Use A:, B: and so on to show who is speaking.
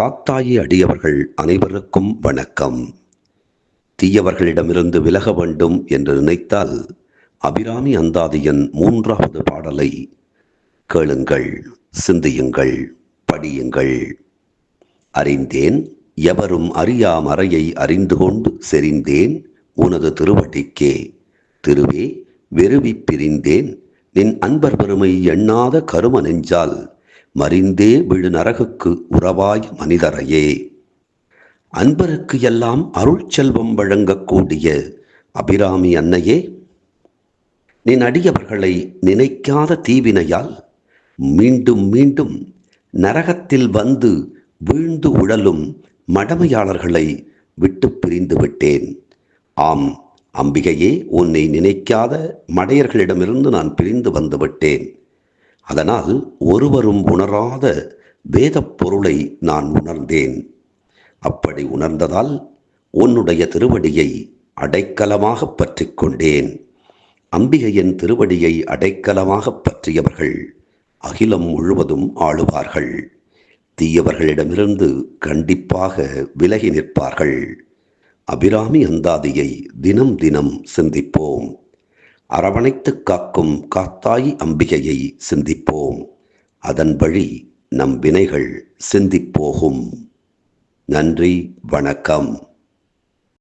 A: காத்தாயி அடியவர்கள் அனைவருக்கும் வணக்கம். தீயவர்களிடமிருந்து விலக வேண்டும் என்று நினைத்தால் அபிராமி அந்தாதியின் மூன்றாவது பாடலை கேளுங்கள் சிந்தியுங்கள் படியுங்கள். அறிந்தேன் எவரும் அறியா மறையை அறிந்து கொண்டு செறிந்தேன் உனது திருவடிக்கே. திருவே வெறுவி பிரிந்தேன் நின் அன்பர் பெருமை எண்ணாத கரும நெஞ்சால் மறிந்தே விழு நரகுக்கு உறவாய் மனிதரையே. அன்பருக்கு எல்லாம் அருள் செல்வம் வழங்கக்கூடிய அபிராமி அன்னையே நின் அடியவர்களை நினைக்காத தீவினையால் மீண்டும் மீண்டும் நரகத்தில் வந்து வீழ்ந்து உழலும் மடமையாளர்களை விட்டு பிரிந்து விட்டேன். ஆம் அம்பிகையே உன்னை நினைக்காத மடையர்களிடமிருந்து நான் பிரிந்து வந்து விட்டேன். அதனால் ஒருவரும் உணராத வேதப் பொருளை நான் உணர்ந்தேன். அப்படி உணர்ந்ததால் உன்னுடைய திருவடியை அடைக்கலமாக பற்றி கொண்டேன். அம்பிகையின் திருவடியை அடைக்கலமாக பற்றியவர்கள் அகிலம் முழுவதும் ஆளுவார்கள். தீயவர்களிடமிருந்து கண்டிப்பாக விலகி நிற்பார்கள். அபிராமி அந்தாதியை தினம் தினம் சிந்திப்போம். அரவணைத்து காக்கும் காத்தாய் அம்பிகையை சிந்திப்போம். அதன் வழி நம் வினைகள் சிந்திப்போகும். நன்றி வணக்கம்.